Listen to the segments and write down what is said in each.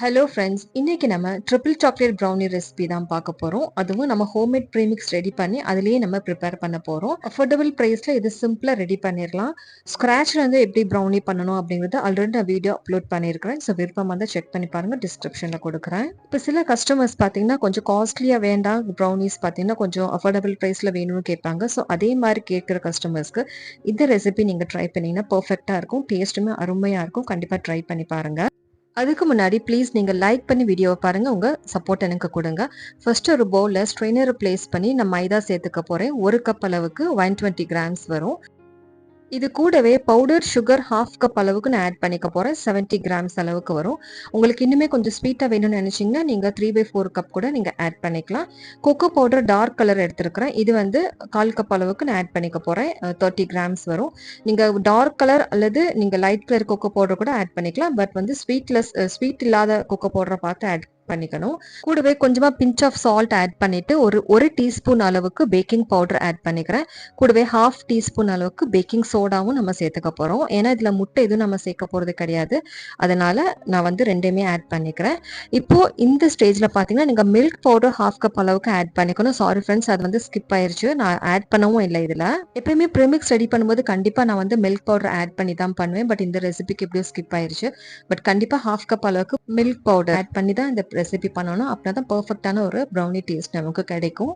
Hello friends இன்னைக்கு நம்ம triple chocolate brownie recipe தான் பார்க்க போகிறோம் அதுவும் நம்ம ஹோம்மேட் ப்ரீமிக்ஸ் ரெடி பண்ணி அதுலேயே நம்ம ப்ரிப்பேர் பண்ண போகிறோம் அஃபோர்டபுள் ப்ரைஸில் இது சிம்பிளாக ரெடி பண்ணிடலாம் ஸ்க்ராட்ச்ல வந்து எப்படி ப்ரௌனி பண்ணணும் அப்படிங்கிறது ஆல்ரெடி நான் வீடியோ அப்லோட் பண்ணியிருக்கிறேன் ஸோ விருப்பம் வந்து செக் பண்ணி பாருங்கள் டிஸ்கிரிப்ஷனில் கொடுக்குறேன். இப்போ சில கஸ்டமர்ஸ் பார்த்தீங்கன்னா கொஞ்சம் காஸ்ட்லியாக வேண்டாம். ப்ரௌனிஸ் பார்த்தீங்கன்னா கொஞ்சம் அஃபோர்டபுள் ப்ரைஸில் வேணும்னு கேட்பாங்க. ஸோ அதே மாதிரி கேட்குற கஸ்டமர்ஸ்க்கு இந்த ரெசிபி நீங்கள் ட்ரை பண்ணிங்கன்னா பர்ஃபெக்டாக இருக்கும். டேஸ்ட்டுமே அருமையாக இருக்கும். கண்டிப்பாக ட்ரை பண்ணி பாருங்கள் அதுக்கு முன்னாடி ப்ளீஸ் நீங்கள் லைக் பண்ணி வீடியோவை பாருங்கள் உங்கள் சப்போர்ட் எனக்கு கொடுங்க. ஃபஸ்ட்டு ஒரு பவுலில் ஸ்ட்ரெயினரை ப்ளேஸ் பண்ணி நான் மைதா சேர்த்துக்க போகிறேன் ஒரு கப் அளவுக்கு ஒன் டுவெண்ட்டி கிராம்ஸ் வரும். இது கூடவே பவுடர் சுகர் ஹாஃப் கப் அளவுக்கு நான் ஆட் பண்ணிக்க போகிறேன் செவன்ட்டி கிராம்ஸ் அளவுக்கு வரும். உங்களுக்கு இன்னுமே கொஞ்சம் ஸ்வீட்டாக வேணும்னு நினச்சிங்கன்னா நீங்கள் த்ரீ பை ஃபோர் கப் கூட நீங்கள் ஆட் பண்ணிக்கலாம். கொக்கோ பவுடர் டார்க் கலர் எடுத்துருக்கிறேன். இது வந்து கால் கப் அளவுக்கு நான் ஆட் பண்ணிக்க போகிறேன் தேர்ட்டி கிராம்ஸ் வரும். நீங்கள் டார்க் கலர் அல்லது நீங்கள் லைட் கலர் கொக்கோ பவுடர் கூட ஆட் பண்ணிக்கலாம். பட் வந்து ஸ்வீட்லெஸ் ஸ்வீட் இல்லாத கொக்கோ பவுடரை பார்த்து ஆட் பண்ணிக்கணும். கூடவே கொஞ்சமாக பிஞ்ச் ஆஃப் சால்ட் ஆட் பண்ணிட்டு ஒரு ஒரு டீஸ்பூன் அளவுக்கு பேக்கிங் பவுடர் ஆட் பண்ணிக்கிறேன். கூடவே ஹாஃப் டீஸ்பூன் அளவுக்கு பேக்கிங் சோடாவும் நம்ம சேர்த்துக்க போகிறோம் ஏன்னா இதில் முட்டை எதுவும் நம்ம சேர்க்க போகிறது கிடையாது. அதனால நான் வந்து ரெண்டையுமே ஆட் பண்ணிக்கிறேன். இப்போ இந்த ஸ்டேஜில் பார்த்தீங்கன்னா நீங்கள் மில்க் பவுடர் ஹாஃப் கப் அளவுக்கு ஆட் பண்ணிக்கணும். சாரி ஃப்ரெண்ட்ஸ் அது வந்து ஸ்கிப் ஆயிருச்சு. நான் ஆட் பண்ணவும் இல்லை இதில். எப்பயுமே ப்ரிமிக்ஸ் ரெடி பண்ணும்போது கண்டிப்பாக நான் வந்து மில்க் பவுடர் ஆட் பண்ணி தான் பண்ணுவேன். பட் இந்த ரெசிபிக்கு எப்படியோ ஸ்கிப் ஆயிருச்சு. பட் கண்டிப்பாக ஹாஃப் கப் அளவுக்கு மில்க் பவுடர் ஆட் பண்ணி தான் இந்த ரெசிபி பண்ணணும் அப்படின்னா தான் பர்ஃபெக்டான ஒரு ப்ரௌனி டேஸ்ட் நமக்கு கிடைக்கும்.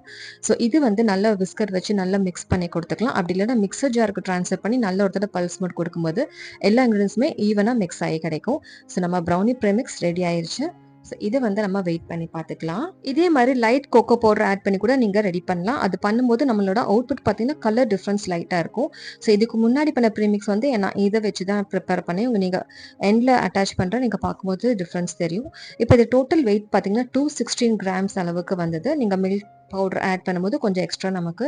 ஸோ இது வந்து நல்லா விஸ்கர் வச்சு நல்லா மிக்ஸ் பண்ணி கொடுத்துக்கலாம். அப்படி இல்லைன்னா மிக்சர் ஜாருக்கு ட்ரான்ஸ்ஃபர் பண்ணி நல்ல ஒரு தடவை பல்ஸ் மோட் கொடுக்கும்போது எல்லா இன்க்ரீடியன்ஸுமே ஈவனாக மிக்ஸ் ஆகி கிடைக்கும். ஸோ நம்ம ப்ரௌனி ப்ரெமிக்ஸ் ரெடி ஆயிருச்சு. ஸோ இதை வந்து நம்ம வெயிட் பண்ணி பார்த்துக்கலாம். இதே மாதிரி லைட் கோகோ பவுடர் ஆட் பண்ணி கூட நீங்கள் ரெடி பண்ணலாம். அது பண்ணும்போது நம்மளோட அவுட்புட் பார்த்தீங்கன்னா கலர் டிஃப்ரென்ஸ் லைட்டாக இருக்கும். ஸோ இதுக்கு முன்னாடி பண்ண ப்ரீமிக்ஸ் வந்து நான் இதை வச்சு தான் ப்ரிப்பேர் பண்ணி உங்கள் நீங்கள் எண்டில் அட்டாச் பண்ணுற நீங்கள் பார்க்கும்போது டிஃப்ரென்ஸ் தெரியும். இப்போ இது டோட்டல் வெயிட் பார்த்தீங்கன்னா டூ சிக்ஸ்டீன் கிராம்ஸ் அளவுக்கு வந்தது. நீங்கள் மில்க் பவுடர் ஆட் பண்ணும்போது கொஞ்சம் எக்ஸ்ட்ரா நமக்கு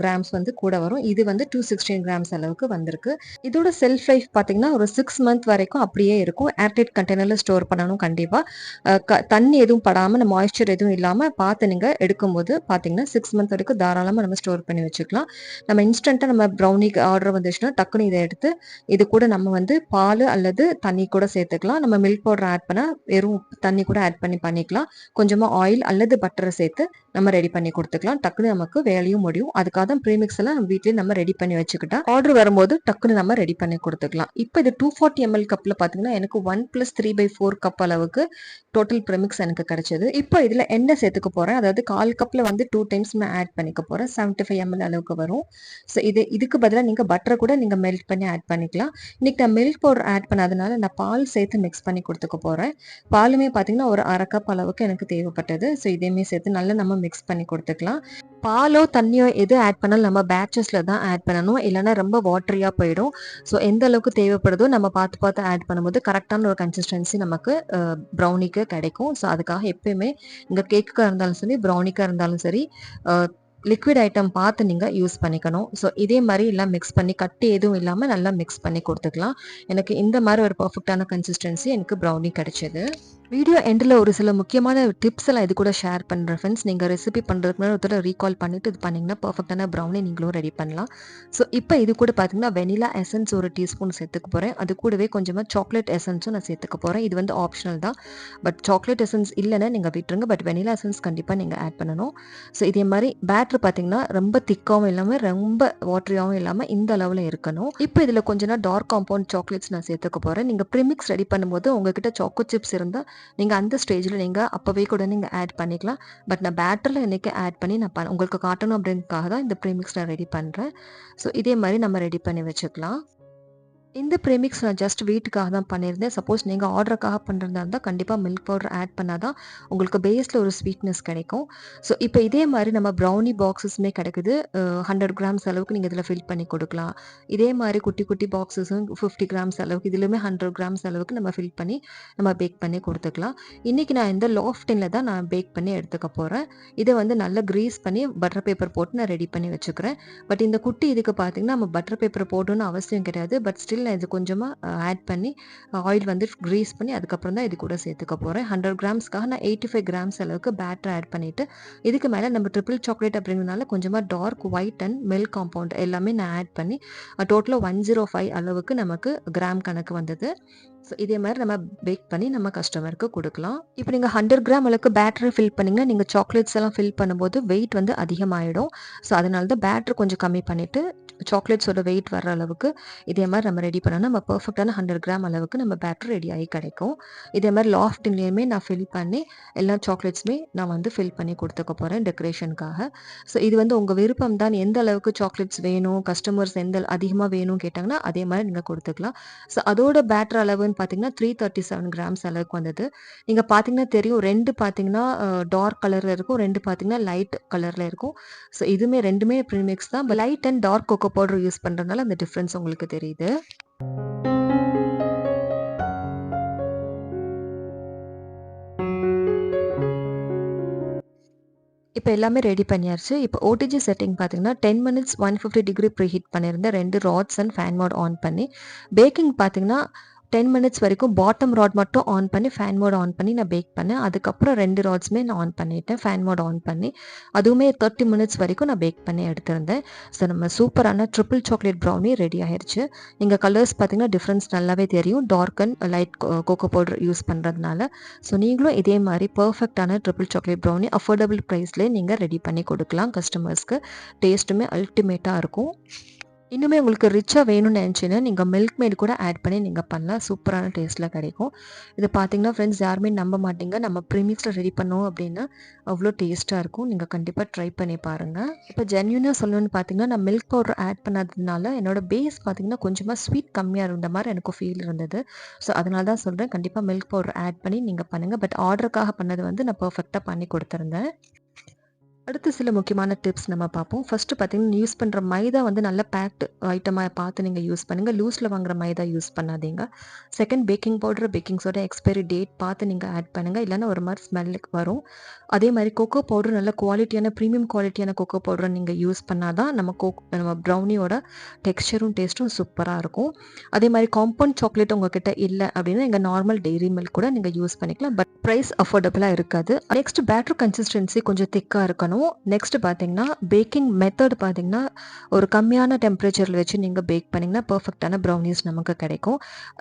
கிராம்ஸ் வந்து கூட வரும். இது வந்து டூ சிக்ஸ்டீன் கிராம்ஸ் அளவுக்கு வந்திருக்கு. இதோட செல்ஃப் லைஃப் பார்த்தீங்கன்னா ஒரு சிக்ஸ் மந்த் வரைக்கும் அப்படியே இருக்கும். ஏர்டைட் கண்டெய்னரில் ஸ்டோர் பண்ணணும் கண்டிப்பாக தண்ணி எதுவும் படாமல் மாய்ஸ்சர் எதுவும் இல்லாமல் பார்த்து நீங்கள் எடுக்கும்போது பார்த்தீங்கன்னா சிக்ஸ் மந்த் வரைக்கும் தாராளமாக நம்ம ஸ்டோர் பண்ணி வச்சுக்கலாம். நம்ம இன்ஸ்டண்ட்டாக நம்ம ப்ரௌனிக்கு ஆர்டர் வந்துச்சுன்னா டக்குன்னு இதை எடுத்து இது கூட நம்ம வந்து பால் அல்லது தண்ணி கூட சேர்த்துக்கலாம். நம்ம மில்க் பவுடர் ஆட் பண்ணால் வெறும் தண்ணி கூட ஆட் பண்ணி பண்ணிக்கலாம். கொஞ்சமாக ஆயில் அல்லது பட்டரை சேர்த்து நம்ம ரெடி பண்ணி கொடுத்துக்கலாம். டக்குன்னு நமக்கு வேலையும் முடியும். அதுக்காக தான் ப்ரீமிக்ஸ் எல்லாம் நம்ம வீட்லயே நம்ம ரெடி பண்ணி வச்சுக்கிட்டா ஆர்டர் வரும்போது டக்குன்னு நம்ம ரெடி பண்ணி கொடுத்துக்கலாம். இப்போ இது டூ ஃபார்ட்டி எம்எல் கப்பில் பார்த்தீங்கன்னா எனக்கு one plus three by four cup அளவுக்கு டோட்டல் ப்ரெமிக்ஸ் எனக்கு கிடைச்சது. இப்போ இதில் என்ன சேர்த்துக்க போகிறேன் அதாவது கால் கப்பில் வந்து டூ டைம்ஸ் நான் ஆட் பண்ணிக்க போகிறேன் செவன்ட்டி ஃபைவ் எம்எல் அளவுக்கு வரும். ஸோ இது இதுக்கு பதிலாக நீங்கள் பட்டரை கூட நீங்கள் மெல்ட் பண்ணி ஆட் பண்ணிக்கலாம். இன்னைக்கு நான் மில்க் பவுடர் ஆட் பண்ணாதனால நான் பால் சேர்த்து மிக்ஸ் பண்ணி கொடுத்துக்க போகிறேன் பாலுமே பார்த்தீங்கன்னா ஒரு அரை கப் அளவுக்கு எனக்கு தேவைப்பட்டது. ஸோ இதையுமே சேர்த்து நல்லா நம்ம மிக்ஸ் பண்ணி கொடுத்துக்கலாம். பாலோ தண்ணியோ எது ஆட் பண்ணாலும் நம்ம பேட்சஸில் தான் ஆட் பண்ணணும். இல்லைன்னா ரொம்ப வாட்டரியாக போயிடும். ஸோ எந்த அளவுக்கு தேவைப்படுதோ நம்ம பார்த்து பார்த்து ஆட் பண்ணும்போது கரெக்டான ஒரு கன்சிஸ்டன்சி நமக்கு ப்ரௌனிக்கு கிடைக்கும். ஸோ அதுக்காக எப்பயுமே இங்கே கேக்குக்காக இருந்தாலும் சரி ப்ரௌனிக்காக இருந்தாலும் சரி லிக்விட் ஐட்டம் பார்த்து நீங்கள் யூஸ் பண்ணிக்கணும். ஸோ இதே மாதிரி எல்லாம் மிக்ஸ் பண்ணி கட்டி எதுவும் இல்லாமல் நல்லா மிக்ஸ் பண்ணி கொடுத்துக்கலாம். எனக்கு இந்த மாதிரி ஒரு பர்ஃபெக்டான கன்சிஸ்டன்சி எனக்கு ப்ரௌனி கிடைச்சது. வீடியோ எண்டில் ஒரு சில முக்கியமான டிப்ஸ் எல்லாம் இது கூட ஷேர் பண்ணுறேன் ஃப்ரெண்ட்ஸ் நீங்கள் ரெசிபி பண்ணுறதுக்கு முன்னாடி ஒருத்தர் ரீகால் பண்ணிட்டு இது பண்ணிங்கன்னா பர்ஃபெக்டான ப்ரௌனி நீங்களும் ரெடி பண்ணலாம். ஸோ இப்போ இது கூட பார்த்தீங்கன்னா வெனிலா எசன்ஸ் ஒரு டீஸ்பூன் சேர்த்துக்க போகிறேன் அது கூடவே கொஞ்சமாக சாக்லேட் எசன்ஸும் நான் சேர்த்துக்க போகிறேன் இது வந்து ஆப்ஷனல் தான். பட் சாக்லேட் எசன்ஸ் இல்லைன்னா நீங்கள் விட்டுருங்க. பட் வெனிலா எசன்ஸ் கண்டிப்பாக நீங்கள் ஆட் பண்ணணும். ஸோ இதே மாதிரி பேட்ரு பார்த்தீங்கன்னா ரொம்ப திக்காகவும் இல்லாமல் ரொம்ப வாட்டரியாகவும் இல்லாமல் இந்த அளவில் இருக்கணும். இப்போ இதில் கொஞ்சம் டார்க் காம்பவுண்ட் சாக்லேட்ஸ் நான் சேர்த்துக்க போகிறேன் நீங்கள் ப்ரிமிக்ஸ் ரெடி பண்ணும்போது உங்ககிட்ட சாக்கோ சிப்ஸ் இருந்தால் நீங்கள் அந்த ஸ்டேஜில் நீங்கள் அப்போவே கூட நீங்கள் ஆட் பண்ணிக்கலாம். பட் நான் பேட்டரில் இன்றைக்கி ஆட் பண்ணி நான் ப உங்களுக்கு காட்டணும் அப்படின்றதுக்காக தான் இந்த ப்ரீமிக்ஸ் நான் ரெடி பண்ணுறேன் ஸோ இதே மாதிரி நம்ம ரெடி பண்ணி வச்சுக்கலாம். இந்த ப்ரீமிக்ஸ் நான் ஜஸ்ட் வீட்டுக்காக தான் பண்ணியிருந்தேன். சப்போஸ் நீங்கள் ஆர்டருக்காக பண்ணுறதா இருந்தால் கண்டிப்பாக மில்க் பவுடர் ஆட் பண்ணால் தான் உங்களுக்கு பேஸில் ஒரு ஸ்வீட்னஸ் கிடைக்கும். ஸோ இப்போ இதே மாதிரி நம்ம ப்ரௌனி பாக்ஸஸுமே கிடைக்குது. ஹண்ட்ரட் கிராம்ஸ் அளவுக்கு நீங்கள் இதில் ஃபில் பண்ணி கொடுக்கலாம். இதே மாதிரி குட்டி குட்டி பாக்ஸஸும் ஃபிஃப்டி கிராம்ஸ் அளவுக்கு இதுலையுமே ஹண்ட்ரட் கிராம்ஸ் அளவுக்கு நம்ம ஃபில் பண்ணி நம்ம பேக் பண்ணி கொடுத்துக்கலாம். இன்றைக்கி நான் இந்த லாஃப்டினில் தான் நான் பேக் பண்ணி எடுத்துக்க போகிறேன் இதை வந்து நல்லா க்ரீஸ் பண்ணி பட்டர் பேப்பர் போட்டு நான் ரெடி பண்ணி வச்சுக்கிறேன். பட் இந்த குட்டி இதுக்கு பார்த்தீங்கன்னா நம்ம பட்டர் பேப்பர் போடணும்னு அவசியம் கிடையாது. பட் ஸ்டில் நான் இது கொஞ்சமாக ஆட் பண்ணி ஆயில் வந்து க்ரீஸ் பண்ணி அதுக்கப்புறம் தான் இது கூட சேர்த்துக்க போகிறேன் ஹண்ட்ரட் கிராம்ஸ்க்காக நான் எயிட்டி ஃபைவ் கிராம்ஸ் அளவுக்கு பேட்டர் ஆட் பண்ணிவிட்டு இதுக்கு மேலே நம்ம ட்ரிபிள் சாக்லேட் அப்படிங்கிறதுனால கொஞ்சமாக dark white and milk compound எல்லாமே நான் ஆட் பண்ணி டோட்டலாக ஒன் ஜீரோ ஃபைவ் அளவுக்கு நமக்கு கிராம் கணக்கு வந்தது. ஸோ இதே மாதிரி நம்ம பேக் பண்ணி நம்ம கஸ்டமருக்கு கொடுக்கலாம். இப்போ நீங்கள் ஹண்ட்ரட் கிராம் அளவுக்கு பேட்டரி ஃபில் பண்ணிங்க. நீங்கள் சாக்லேட்ஸ் எல்லாம் ஃபில் பண்ணும்போது வெயிட் வந்து அதிகமாகிடும் ஸோ அதனால தான் பேட்டரி கொஞ்சம் கம்மி பண்ணிவிட்டு சாக்லேட்ஸோட வெயிட் வர அளவுக்கு இதே மாதிரி நம்ம ரெடி பண்ணணும் நம்ம பர்ஃபெக்டான ஹண்ட்ரட் கிராம் அளவுக்கு நம்ம பேட்டரி ரெடி ஆகி கிடைக்கும். இதே மாதிரி லாஃப்டின்லேயுமே நான் ஃபில் பண்ணி எல்லா சாக்லேட்ஸுமே நான் வந்து ஃபில் பண்ணி கொடுத்துக்க போகிறேன் டெக்கரேஷனுக்காக ஸோ இது வந்து உங்கள் விருப்பம் தான் எந்த அளவுக்கு சாக்லேட்ஸ் வேணும் கஸ்டமர்ஸ் எந்த அதிகமாக வேணும்னு கேட்டாங்கன்னா அதே மாதிரி நீங்கள் கொடுத்துக்கலாம். ஸோ அதோட பேட்டர் அளவுன்னு பார்த்தீங்கன்னா த்ரீ தேர்ட்டி செவன் கிராம்ஸ் அளவுக்கு வந்தது. நீங்கள் பார்த்தீங்கன்னா தெரியும் ரெண்டு பார்த்தீங்கன்னா டார்க் கலரில் இருக்கும் ரெண்டு பார்த்தீங்கன்னா லைட் கலரில் இருக்கும். ஸோ இதுவுமே ரெண்டுமே ப்ரீமிக்ஸ் தான். Light and dark cocoa powder use பண்ணுறதுனால அந்த டிஃப்ரென்ஸ் உங்களுக்கு தெரியுது. இப்போ எல்லாமே ரெடி பண்ணியாச்சு. இப்போ ஓடிஜி செட்டிங் பார்த்தீங்கன்னா ten minutes one fifty degree preheat பண்ணியிருந்தேன் ரெண்டு rods and fan mode on பண்ணி பேக்கிங் பார்த்தீங்கன்னா டென் மினிட்ஸ் வரைக்கும் பாட்டம் ராட் மட்டும் ஆன் பண்ணி ஃபேன் மோட் ஆன் பண்ணி நான் பேக் பண்ணேன். அதுக்கப்புறம் ரெண்டு ராட்ஸுமே நான் ஆன் பண்ணிட்டேன். ஃபேன் மோட் ஆன் பண்ணி அதுவுமே தேர்ட்டி மினிட்ஸ் வரைக்கும் நான் பேக் பண்ணி எடுத்திருந்தேன். ஸோ நம்ம சூப்பரான ட்ரிபிள் சாக்லேட் ப்ரௌனி ரெடி ஆயிடுச்சு நீங்கள் கலர்ஸ் பார்த்தீங்கன்னா டிஃப்ரென்ஸ் நல்லாவே தெரியும். Dark and light cocoa powder use பண்ணுறதுனால ஸோ நீங்களும் இதே மாதிரி பர்ஃபெக்டான ட்ரிபிள் சாக்லேட் ப்ரௌனி அஃபோர்டபுள் ப்ரைஸ்லேயே நீங்கள் ரெடி பண்ணி கொடுக்கலாம். கஸ்டமர்ஸ்க்கு டேஸ்ட்டுமே அல்டிமேட்டாக இருக்கும். இன்னுமே உங்களுக்கு ரிச்சாக வேணும்னு நினச்சின்னா நீங்கள் மில்க் மேட் கூட ஆட் பண்ணி நீங்கள் பண்ணலாம். சூப்பரான டேஸ்ட்டில் கிடைக்கும். இது பார்த்தீங்கன்னா ஃப்ரெண்ட்ஸ் யாருமே நம்ப மாட்டீங்க. நம்ம ப்ரீமிக்ஸில் ரெடி பண்ணோம் அப்படின்னா அவ்வளோ டேஸ்ட்டாக இருக்கும். நீங்கள் கண்டிப்பாக ட்ரை பண்ணி பாருங்கள் இப்போ ஜென்யூனாக சொல்லணும்னு பார்த்தீங்கன்னா நான் மில்க் பவுடர் ஆட் பண்ணதுனால என்னோட பேஸ் பார்த்தீங்கன்னா கொஞ்சமாக ஸ்வீட் கம்மியாக இருந்த மாதிரி எனக்கு ஃபீல் இருந்தது. ஸோ அதனால தான் சொல்கிறேன் கண்டிப்பாக மில்க் பவுடர் ஆட் பண்ணி நீங்கள் பண்ணுங்கள் பட் ஆர்டருக்காக பண்ணது வந்து நான் பர்ஃபெக்டாக பண்ணி கொடுத்துருந்தேன். அடுத்து சில முக்கியமான டிப்ஸ் நம்ம பார்ப்போம். ஃபஸ்ட்டு பார்த்தீங்கன்னா யூஸ் பண்ணுற மைதா வந்து நல்ல பேக்டு ஐட்டமாக பார்த்து நீங்கள் யூஸ் பண்ணுங்கள் லூஸில் வாங்குற மைதா யூஸ் பண்ணாதீங்க. Second baking powder baking soda expiry date பார்த்து நீங்கள் ஆட் பண்ணுங்கள் இல்லைன்னா ஒரு மாதிரி ஸ்மெல்லுக்கு வரும். அதே மாதிரி கொக்கோ பவுடர் நல்ல குவாலிட்டியான ப்ரீமியம் குவாலிட்டியான கொக்கோ பவுடரை நீங்கள் யூஸ் பண்ணால் தான் நம்ம கோ நம்ம ப்ரௌனியோட டெக்ஸ்டரும் டேஸ்ட்டும் சூப்பராக இருக்கும். அதே மாதிரி காம்பவுண்ட் சாக்லேட் உங்ககிட்ட இல்லை அப்படின்னா எங்கள் நார்மல் டெய்ரி மில்க் கூட நீங்கள் யூஸ் பண்ணிக்கலாம். பட் ப்ரைஸ் அஃபோர்டபுளாக இருக்காது. நெக்ஸ்ட் பேட்டர் கன்சிஸ்டன்சி கொஞ்சம் திக்காக இருக்கணும். நெக்ஸ்ட் பார்த்தீங்கன்னா பேக்கிங் மெத்தட் பார்த்தீங்கன்னா ஒரு கம்மியான டெம்பரேச்சரில் வச்சு நீங்கள் பேக் பண்ணிங்கன்னா பர்ஃபெக்டான ப்ரௌனிஸ் நமக்கு கிடைக்கும்.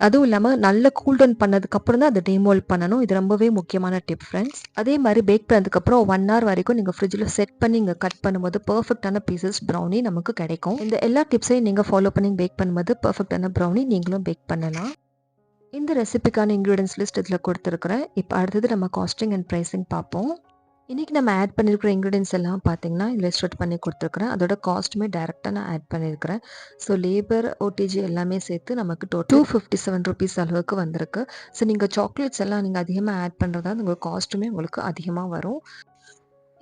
அதுவும் இல்லாமல் நல்ல கூல் டவுன் பண்ணதுக்கப்புறம் தான் அதை டீமோல் பண்ணணும். இது ரொம்பவே முக்கியமான டிப் ஃப்ரெண்ட்ஸ் அதே மாதிரி பேக் பண்ணதுக்கப்புறம் ஒன் ஹவர் வரைக்கும் நீங்கள் ஃப்ரிட்ஜில் செட் பண்ணி இங்கே கட் பண்ணும்போது பர்ஃபெக்டான பீசஸ் ப்ரௌனி நமக்கு கிடைக்கும். இந்த எல்லா டிப்ஸையும் நீங்கள் ஃபாலோ பண்ணி பேக் பண்ணும்போது பர்ஃபெக்டான ப்ரௌனி நீங்களும் பேக் பண்ணலாம். இந்த ரெசிபிக்கான இன்க்ரீடியன்ஸ் லிஸ்ட் இதில் கொடுத்துருக்குறேன். இப்போ அடுத்தது நம்ம காஸ்டிங் அண்ட் ப்ரைஸிங் பார்ப்போம். இன்றைக்கி நம்ம ஆட் பண்ணியிருக்கிற இன்க்ரீடியன்ஸ் எல்லாம் பார்த்தீங்கன்னா லிஸ்ட் அவுட் பண்ணி கொடுத்துருக்குறேன். அதோட காஸ்ட்டுமே டேரெக்டாக நான் ஆட் பண்ணியிருக்கிறேன் ஸோ லேபர் ஓடிஜி எல்லாமே சேர்த்து நமக்கு டோ டூ ஃபிஃப்டி செவன் ருபீஸ் அளவுக்கு வந்திருக்கு. ஸோ நீங்கள் சாக்லேட்ஸ் எல்லாம் நீங்கள் அதிகமாக ஆட் பண்ணுறதா உங்கள் காஸ்ட்டுமே உங்களுக்கு அதிகமாக வரும்.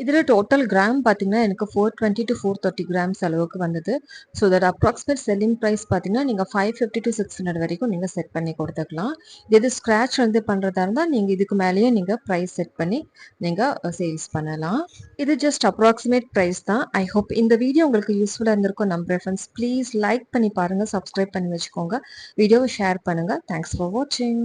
இதில் டோட்டல் கிராம் பார்த்தீங்கன்னா எனக்கு four twenty to four thirty grams அளவுக்கு வந்தது. So that approximate selling price பார்த்தீங்கன்னா நீங்கள் five fifty to six hundred வரைக்கும் நீங்கள் செட் பண்ணி கொடுத்துக்கலாம். இது ஸ்க்ராட்ச் வந்து பண்ணுறதா இருந்தால் நீங்கள் இதுக்கு மேலேயே நீங்கள் ப்ரைஸ் செட் பண்ணி நீங்கள் சேல்ஸ் பண்ணலாம். இது ஜஸ்ட் அப்ராக்சிமேட் ப்ரைஸ் தான். ஐ ஹோப் இந்த வீடியோ உங்களுக்கு யூஸ்ஃபுல்லாக இருந்திருக்கும். நம்பர் ஃப்ரெண்ட்ஸ் ப்ளீஸ் லைக் பண்ணி பாருங்கள் சப்ஸ்கிரைப் பண்ணி வச்சுக்கோங்க. வீடியோவை ஷேர் பண்ணுங்கள் தேங்க்ஸ் ஃபார் வாட்சிங்